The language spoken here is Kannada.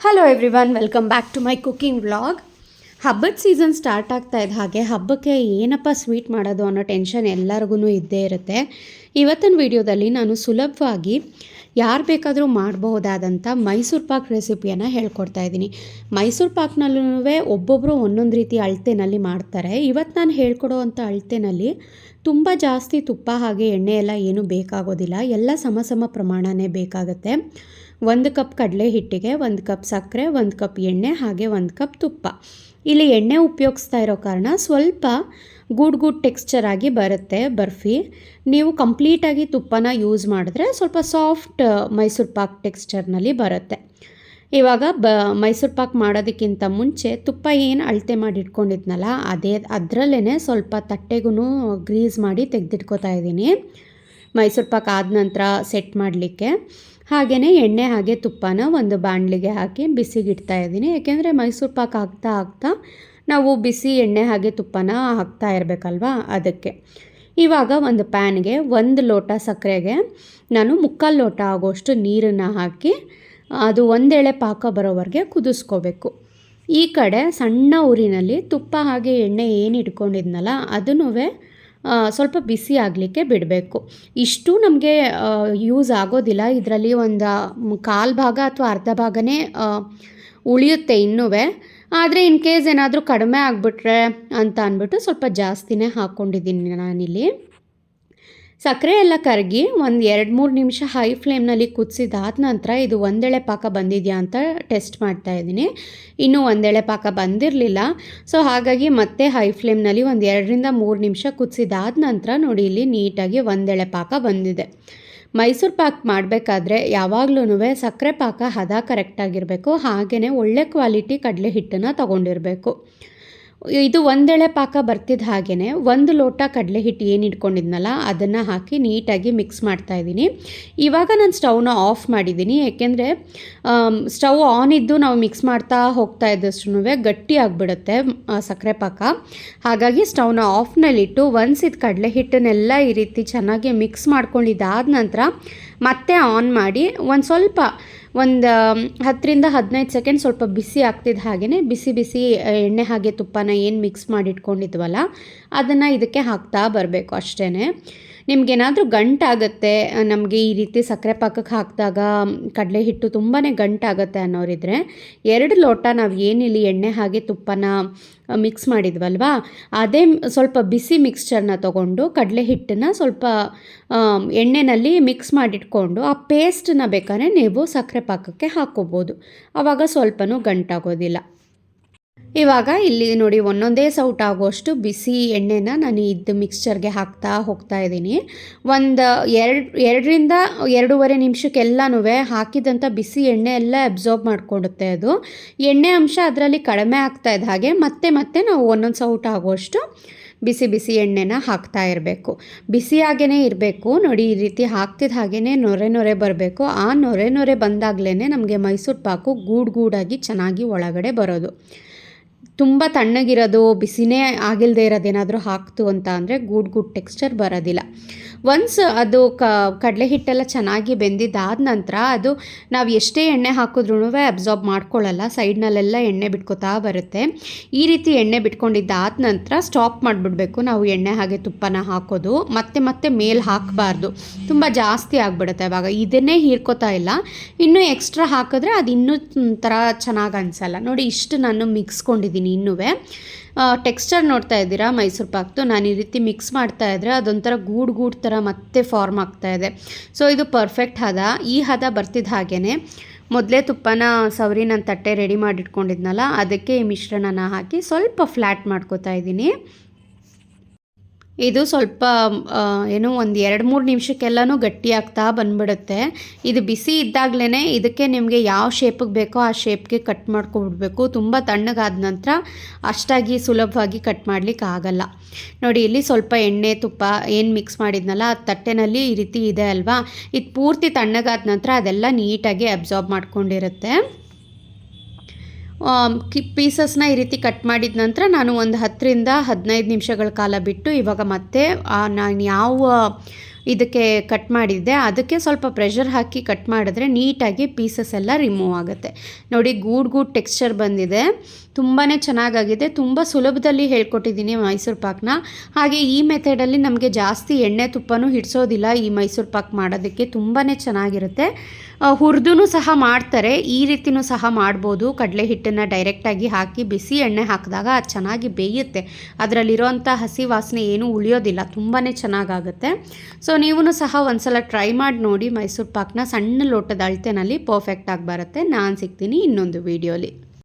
Hello everyone welcome back to my cooking vlog ಹಬ್ಬದ ಸೀಸನ್ ಸ್ಟಾರ್ಟ್ ಆಗ್ತಾ ಇದ್ದ ಹಾಗೆ ಹಬ್ಬಕ್ಕೆ ಏನಪ್ಪ ಸ್ವೀಟ್ ಮಾಡೋದು ಅನ್ನೋ ಟೆನ್ಷನ್ ಎಲ್ಲರಿಗೂ ಇದ್ದೇ ಇರುತ್ತೆ. ಇವತ್ತಿನ ವಿಡಿಯೋದಲ್ಲಿ ನಾನು ಸುಲಭವಾಗಿ ಯಾರು ಬೇಕಾದರೂ ಮಾಡಬಹುದಾದಂಥ ಮೈಸೂರು ಪಾಕ್ ರೆಸಿಪಿಯನ್ನು ಹೇಳ್ಕೊಡ್ತಾ ಇದ್ದೀನಿ. ಮೈಸೂರು ಪಾಕ್ನಲ್ಲೂ ಒಬ್ಬೊಬ್ಬರು ಒಂದೊಂದು ರೀತಿ ಅಳತೆನಲ್ಲಿ ಮಾಡ್ತಾರೆ. ಇವತ್ತು ನಾನು ಹೇಳ್ಕೊಡೋ ಅಂಥ ಅಳತೆನಲ್ಲಿ ತುಂಬ ಜಾಸ್ತಿ ತುಪ್ಪ ಹಾಗೆ ಎಣ್ಣೆ ಎಲ್ಲ ಏನೂ ಬೇಕಾಗೋದಿಲ್ಲ. ಎಲ್ಲ ಸಮ ಸಮ ಪ್ರಮಾಣನೇ ಬೇಕಾಗುತ್ತೆ. ಒಂದು ಕಪ್ ಕಡಲೆ ಹಿಟ್ಟಿಗೆ ಒಂದು ಕಪ್ ಸಕ್ಕರೆ, ಒಂದು ಕಪ್ ಎಣ್ಣೆ, ಹಾಗೆ ಒಂದು ಕಪ್ ತುಪ್ಪ. ಇಲ್ಲಿ ಎಣ್ಣೆ ಉಪಯೋಗಿಸ್ತಾ ಇರೋ ಕಾರಣ ಸ್ವಲ್ಪ ಗೂಡ್ ಗೂಡ್ ಟೆಕ್ಸ್ಚರ್ ಆಗಿ ಬರುತ್ತೆ ಬರ್ಫಿ. ನೀವು ಕಂಪ್ಲೀಟಾಗಿ ತುಪ್ಪನ ಯೂಸ್ ಮಾಡಿದ್ರೆ ಸ್ವಲ್ಪ ಸಾಫ್ಟ್ ಮೈಸೂರು ಪಾಕ್ ಟೆಕ್ಸ್ಚರ್ನಲ್ಲಿ ಬರುತ್ತೆ. ಇವಾಗ ಬ, ಮೈಸೂರು ಪಾಕ್ ಮಾಡೋದಕ್ಕಿಂತ ಮುಂಚೆ ತುಪ್ಪ ಏನು ಅಳತೆ ಮಾಡಿ ಇಟ್ಕೊಂಡಿದ್ನಲ್ಲ, ಅದೇ ಅದರಲ್ಲೇ ಸ್ವಲ್ಪ ತಟ್ಟೆಗೂ ಗ್ರೀಸ್ ಮಾಡಿ ತೆಗೆದಿಟ್ಕೋತಾ ಇದ್ದೀನಿ. ಮೈಸೂರು ಪಾಕ್ ಆದ ನಂತರ ಸೆಟ್ ಮಾಡಲಿಕ್ಕೆ. ಹಾಗೆಯೇ ಎಣ್ಣೆ ಹಾಗೆ ತುಪ್ಪನ ಒಂದು ಬಾಣಲಿಗೆ ಹಾಕಿ ಬಿಸಿಗಿಡ್ತಾ ಇದ್ದೀನಿ. ಯಾಕೆಂದರೆ ಮೈಸೂರು ಪಾಕ್ ಹಾಕ್ತಾ ಹಾಕ್ತಾ ನಾವು ಬಿಸಿ ಎಣ್ಣೆ ಹಾಗೆ ತುಪ್ಪನ ಹಾಕ್ತಾ ಇರಬೇಕಲ್ವಾ ಅದಕ್ಕೆ. ಇವಾಗ ಒಂದು ಪ್ಯಾನ್ಗೆ ಒಂದು ಲೋಟ ಸಕ್ಕರೆಗೆ ನಾನು ಮುಕ್ಕಾಲು ಲೋಟ ಆಗೋಷ್ಟು ನೀರನ್ನು ಹಾಕಿ ಅದು ಒಂದೆಳೆ ಪಾಕ ಬರೋವರೆಗೆ ಕುದಿಸ್ಕೋಬೇಕು. ಈ ಕಡೆ ಸಣ್ಣ ಊರಿನಲ್ಲಿ ತುಪ್ಪ ಹಾಗೆ ಎಣ್ಣೆ ಏನು ಇಟ್ಕೊಂಡಿದ್ನಲ್ಲ ಅದನ್ನೂ ಸ್ವಲ್ಪ ಬಿಸಿ ಆಗಲಿಕ್ಕೆ ಬಿಡಬೇಕು. ಇಷ್ಟು ನಮಗೆ ಯೂಸ್ ಆಗೋದಿಲ್ಲ. ಇದರಲ್ಲಿ ಒಂದು ಕಾಲು ಭಾಗ ಅಥವಾ ಅರ್ಧ ಭಾಗನೇ ಉಳಿಯುತ್ತೆ ಇನ್ನೂ ಆದರೆ ಇನ್ ಕೇಸ್ ಏನಾದರೂ ಕಡಿಮೆ ಆಗಿಬಿಟ್ರೆ ಅಂತ ಅಂದ್ಬಿಟ್ಟು ಸ್ವಲ್ಪ ಜಾಸ್ತಿನೇ ಹಾಕ್ಕೊಂಡಿದ್ದೀನಿ ನಾನಿಲ್ಲಿ. ಸಕ್ಕರೆ ಎಲ್ಲ ಕರಗಿ ಒಂದು ಎರಡು ಮೂರು ನಿಮಿಷ ಹೈ ಫ್ಲೇಮ್ನಲ್ಲಿ ಕುದಿಸಿದಾದ ನಂತರ ಇದು ಒಂದೆಳೆ ಪಾಕ ಬಂದಿದೆಯಾ ಅಂತ ಟೆಸ್ಟ್ ಮಾಡ್ತಾ ಇದ್ದೀನಿ. ಇನ್ನೂ ಒಂದೆಳೆ ಪಾಕ ಬಂದಿರಲಿಲ್ಲ. ಸೊ ಹಾಗಾಗಿ ಮತ್ತೆ ಹೈ ಫ್ಲೇಮ್ನಲ್ಲಿ ಒಂದು ಎರಡರಿಂದ ಮೂರು ನಿಮಿಷ ಕುದಿಸಿದಾದ ನಂತರ ನೋಡಿ, ಇಲ್ಲಿ ನೀಟಾಗಿ ಒಂದೆಳೆ ಪಾಕ ಬಂದಿದೆ. ಮೈಸೂರು ಪಾಕ್ ಮಾಡಬೇಕಾದ್ರೆ ಯಾವಾಗ್ಲೂ ಸಕ್ಕರೆ ಪಾಕ ಹದ ಕರೆಕ್ಟಾಗಿರಬೇಕು ಹಾಗೆಯೇ ಒಳ್ಳೆ ಕ್ವಾಲಿಟಿ ಕಡಲೆ ಹಿಟ್ಟನ್ನು ತೊಗೊಂಡಿರಬೇಕು. ಇದು ಒಂದೆಳೆ ಪಾಕ ಬರ್ತಿದ್ದ ಹಾಗೇ ಒಂದು ಲೋಟ ಕಡಲೆ ಹಿಟ್ಟು ಏನು ಇಟ್ಕೊಂಡಿದ್ನಲ್ಲ, ಅದನ್ನು ಹಾಕಿ ನೀಟಾಗಿ ಮಿಕ್ಸ್ ಮಾಡ್ತಾ ಇದ್ದೀನಿ. ಇವಾಗ ನಾನು ಸ್ಟವ್ನ ಆಫ್ ಮಾಡಿದ್ದೀನಿ, ಏಕೆಂದರೆ ಸ್ಟವ್ ಆನ್ ಇದ್ದು ನಾವು ಮಿಕ್ಸ್ ಮಾಡ್ತಾ ಹೋಗ್ತಾ ಇದ್ದಷ್ಟು ಗಟ್ಟಿ ಆಗಿಬಿಡುತ್ತೆ ಸಕ್ಕರೆ ಪಾಕ. ಹಾಗಾಗಿ ಸ್ಟವ್ನ ಆಫ್ನಲ್ಲಿಟ್ಟು ಒನ್ಸ್ ಇದು ಕಡಲೆ ಹಿಟ್ಟನ್ನೆಲ್ಲ ಈ ರೀತಿ ಚೆನ್ನಾಗಿ ಮಿಕ್ಸ್ ಮಾಡ್ಕೊಂಡಿದ್ದಾದ ನಂತರ ಮತ್ತೆ ಆನ್ ಮಾಡಿ ಒಂದು ಸ್ವಲ್ಪ ಒಂದು ಹತ್ತರಿಂದ ಹದಿನೈದು ಸೆಕೆಂಡ್ ಸ್ವಲ್ಪ ಬಿಸಿ ಆಗ್ತಿದ್ದ ಹಾಗೆಯೇ ಬಿಸಿ ಬಿಸಿ ಎಣ್ಣೆ ಹಾಗೆ ತುಪ್ಪನ ಏನು ಮಿಕ್ಸ್ ಮಾಡಿಟ್ಕೊಂಡಿದ್ವಲ್ಲ, ಅದನ್ನು ಇದಕ್ಕೆ ಹಾಕ್ತಾ ಬರಬೇಕು ಅಷ್ಟೇ ನಿಮಗೇನಾದರೂ ಗಂಟಾಗುತ್ತೆ ನಮಗೆ ಈ ರೀತಿ ಸಕ್ಕರೆ ಪಾಕಕ್ಕೆ ಹಾಕಿದಾಗ ಕಡಲೆ ಹಿಟ್ಟು ತುಂಬಾ ಗಂಟಾಗುತ್ತೆ ಅನ್ನೋರಿದ್ರೆ, ಎರಡು ಲೋಟ ನಾವು ಏನಿಲ್ಲಿ ಎಣ್ಣೆ ಹಾಗೆ ತುಪ್ಪನ ಮಿಕ್ಸ್ ಮಾಡಿದ್ವಲ್ವಾ, ಅದೇ ಸ್ವಲ್ಪ ಬಿಸಿ ಮಿಕ್ಸ್ಚರ್ನ ತೊಗೊಂಡು ಕಡಲೆ ಹಿಟ್ಟನ್ನ ಸ್ವಲ್ಪ ಎಣ್ಣೆನಲ್ಲಿ ಮಿಕ್ಸ್ ಮಾಡಿಟ್ಕೊಂಡು ಆ ಪೇಸ್ಟನ್ನ ಬೇಕಾದ್ರೆ ನೀವು ಸಕ್ಕರೆ ಪಾಕಕ್ಕೆ ಹಾಕ್ಕೋಬೋದು ಆವಾಗ ಸ್ವಲ್ಪನೂ ಗಂಟಾಗೋದಿಲ್ಲ. ಇವಾಗ ಇಲ್ಲಿ ನೋಡಿ ಒಂದೊಂದೇ ಸೌಟ್ ಆಗುವಷ್ಟು ಬಿಸಿ ಎಣ್ಣೆನ ನಾನು ಇದ್ದು ಮಿಕ್ಸ್ಚರ್ಗೆ ಹಾಕ್ತಾ ಹೋಗ್ತಾ ಇದ್ದೀನಿ. ಒಂದು ಎರಡು, ಎರಡರಿಂದ ಎರಡೂವರೆ ನಿಮಿಷಕ್ಕೆಲ್ಲನೂ ಹಾಕಿದಂಥ ಬಿಸಿ ಎಣ್ಣೆ ಎಲ್ಲ ಅಬ್ಸಾರ್ಬ್ ಮಾಡಿಕೊಡುತ್ತೆ ಅದು. ಎಣ್ಣೆ ಅಂಶ ಅದರಲ್ಲಿ ಕಡಿಮೆ ಆಗ್ತಾ ಇದ್ದ ಹಾಗೆ ಮತ್ತೆ ಮತ್ತೆ ನಾವು ಒಂದೊಂದು ಸೌಟ್ ಆಗುವಷ್ಟು ಬಿಸಿ ಬಿಸಿ ಎಣ್ಣೆನ ಹಾಕ್ತಾ ಇರಬೇಕು. ಬಿಸಿಯಾಗೇ ಇರಬೇಕು. ನೋಡಿ ಈ ರೀತಿ ಹಾಕ್ತಿದ್ದ ಹಾಗೇ ನೊರೆ ನೊರೆ ಬರಬೇಕು. ಆ ನೊರೆ ನೊರೆ ಬಂದಾಗಲೇ ನಮಗೆ ಮೈಸೂರು ಪಾಕು ಗೂಡು ಗೂಡಾಗಿ ಚೆನ್ನಾಗಿ ಒಳಗಡೆ ಬರೋದು. ತುಂಬ ತಣ್ಣಗಿರೋದು, ಬಿಸಿನೇ ಆಗಿಲ್ಲದೆ ಇರೋದೇನಾದರೂ ಹಾಕ್ತು ಅಂತ ಅಂದರೆ ಗೂಡ್ ಗೂಡ್ ಟೆಕ್ಸ್ಚರ್ ಬರೋದಿಲ್ಲ. ಒನ್ಸ್ ಅದು ಕ, ಕಡಲೆ ಹಿಟ್ಟೆಲ್ಲ ಚೆನ್ನಾಗಿ ಬೆಂದಿದ್ದಾದ ನಂತರ ಅದು ನಾವು ಎಷ್ಟೇ ಎಣ್ಣೆ ಹಾಕಿದ್ರೂ ಅಬ್ಸಾರ್ಬ್ ಮಾಡ್ಕೊಳ್ಳಲ್ಲ ಸೈಡ್ನಲ್ಲೆಲ್ಲ ಎಣ್ಣೆ ಬಿಟ್ಕೋತಾ ಬರುತ್ತೆ. ಈ ರೀತಿ ಎಣ್ಣೆ ಬಿಟ್ಕೊಂಡಿದ್ದಾದ ನಂತರ ಸ್ಟಾಪ್ ಮಾಡಿಬಿಡ್ಬೇಕು. ನಾವು ಎಣ್ಣೆ ಹಾಗೆ ತುಪ್ಪನ ಹಾಕೋದು, ಮತ್ತೆ ಮತ್ತೆ ಮೇಲೆ ಹಾಕಬಾರ್ದು. ತುಂಬ ಜಾಸ್ತಿ ಆಗಿಬಿಡುತ್ತೆ ಅವಾಗ. ಇದನ್ನೇ ಹೀರ್ಕೊತಾ ಇಲ್ಲ. ಇನ್ನೂ ಎಕ್ಸ್ಟ್ರಾ ಹಾಕಿದ್ರೆ ಅದು ಇನ್ನೂ ಥರ ಚೆನ್ನಾಗಿ ಅನಿಸಲ್ಲ. ನೋಡಿ ಇಷ್ಟು ನಾನು ಮಿಕ್ಸ್ಕೊಂಡಿದ್ದೀನಿ ಇನ್ನೂ ಟೆಕ್ಸ್ಚರ್ ನೋಡ್ತಾ ಇದ್ದೀರಾ? ಮೈಸೂರು ಪಾಕ್ತು ನಾನು ಈ ರೀತಿ ಮಿಕ್ಸ್ ಮಾಡ್ತಾ ಇದ್ದರೆ ಅದೊಂಥರ ಗೂಡು ಗೂಡು ಥರ ಮತ್ತೆ ಫಾರ್ಮ್ ಆಗ್ತಾ ಇದೆ. ಸೊ ಇದು ಪರ್ಫೆಕ್ಟ್ ಹದ. ಈ ಹದ ಬರ್ತಿದ್ದ ಹಾಗೇ ಮೊದಲೇ ತುಪ್ಪನ ಸವರಿ ನಾನು ತಟ್ಟೆ ರೆಡಿ ಮಾಡಿಟ್ಕೊಂಡಿದ್ನಲ್ಲ, ಅದಕ್ಕೆ ಈ ಮಿಶ್ರಣನ ಹಾಕಿ ಸ್ವಲ್ಪ ಫ್ಲ್ಯಾಟ್ ಮಾಡ್ಕೋತಾ ಇದ್ದೀನಿ. ಇದು ಸ್ವಲ್ಪ ಏನು ಒಂದು ಎರಡು ಮೂರು ನಿಮಿಷಕ್ಕೆಲ್ಲನೂ ಗಟ್ಟಿಯಾಗ್ತಾ ಬಂದ್ಬಿಡುತ್ತೆ. ಇದು ಬಿಸಿ ಇದ್ದಾಗಲೇ ಇದಕ್ಕೆ ನಿಮಗೆ ಯಾವ ಶೇಪಿಗೆ ಬೇಕೋ ಆ ಶೇಪ್ಗೆ ಕಟ್ ಮಾಡ್ಕೊಬಿಡ್ಬೇಕು. ತುಂಬ ತಣ್ಣಗಾದ ನಂತರ ಅಷ್ಟಾಗಿ ಸುಲಭವಾಗಿ ಕಟ್ ಮಾಡಲಿಕ್ಕೆ ಆಗಲ್ಲ. ನೋಡಿ, ಇಲ್ಲಿ ಸ್ವಲ್ಪ ಎಣ್ಣೆ, ತುಪ್ಪ ಏನು ಮಿಕ್ಸ್ ಮಾಡಿದ್ನಲ್ಲ ಆ ತಟ್ಟೆನಲ್ಲಿ ಈ ರೀತಿ ಇದೆ ಅಲ್ವಾ? ಇದು ಪೂರ್ತಿ ತಣ್ಣಗಾದ ನಂತರ ಅದೆಲ್ಲ ನೀಟಾಗಿ ಅಬ್ಸಾರ್ಬ್ ಮಾಡ್ಕೊಂಡಿರುತ್ತೆ. ಕಿ ಪೀಸಸ್ನ ಈ ರೀತಿ ಕಟ್ ಮಾಡಿದ ನಂತರ ನಾನು ಒಂದು ಹತ್ತರಿಂದ ಹದಿನೈದು ನಿಮಿಷಗಳ ಕಾಲ ಬಿಟ್ಟು ಇವಾಗ ಮತ್ತೆ ನಾನು ಯಾವ ಇದಕ್ಕೆ ಕಟ್ ಮಾಡಿದ್ದೆ. ಅದಕ್ಕೆ ಸ್ವಲ್ಪ ಪ್ರೆಷರ್ ಹಾಕಿ ಕಟ್ ಮಾಡಿದ್ರೆ ನೀಟಾಗಿ ಪೀಸಸ್ ಎಲ್ಲ ರಿಮೂವ್ ಆಗುತ್ತೆ. ನೋಡಿ ಗೂಡ್ ಗೂಡ್ ಟೆಕ್ಸ್ಚರ್ ಬಂದಿದೆ. ತುಂಬಾ ಚೆನ್ನಾಗಾಗಿದೆ. ತುಂಬ ಸುಲಭದಲ್ಲಿ ಹೇಳ್ಕೊಟ್ಟಿದ್ದೀನಿ ಮೈಸೂರು ಪಾಕ್ನ. ಹಾಗೆ ಈ ಮೆಥಡಲ್ಲಿ ನಮಗೆ ಜಾಸ್ತಿ ಎಣ್ಣೆ ತುಪ್ಪನೂ ಹಿಡಿಸೋದಿಲ್ಲ ಈ ಮೈಸೂರು ಪಾಕ್ ಮಾಡೋದಕ್ಕೆ. ತುಂಬಾ ಚೆನ್ನಾಗಿರುತ್ತೆ. ಹುರಿದೂ ಸಹ ಮಾಡ್ತಾರೆ. ಈ ರೀತಿಯೂ ಸಹ ಮಾಡ್ಬೋದು. ಕಡಲೆ ಹಿಟ್ಟನ್ನು ಡೈರೆಕ್ಟಾಗಿ ಹಾಕಿ ಬಿಸಿ ಎಣ್ಣೆ ಹಾಕಿದಾಗ ಅದು ಚೆನ್ನಾಗಿ ಬೇಯುತ್ತೆ. ಅದರಲ್ಲಿರೋಂಥ ಹಸಿ ವಾಸನೆ ಏನೂ ಉಳಿಯೋದಿಲ್ಲ. ತುಂಬಾ ಚೆನ್ನಾಗಾಗುತ್ತೆ. ಸೊ ನೀವು ಸಹ ಒಂದ್ಸಲ ಟ್ರೈ ಮಾಡಿ ನೋಡಿ ಮೈಸೂರು ಪಾಕ್ನ ಸಣ್ಣ ಲೋಟದ ಅಳತೆನಲ್ಲಿ ಪರ್ಫೆಕ್ಟಾಗಿ ಬರುತ್ತೆ. ನಾನು ಸಿಗ್ತೀನಿ ಇನ್ನೊಂದು ವೀಡಿಯೋಲಿ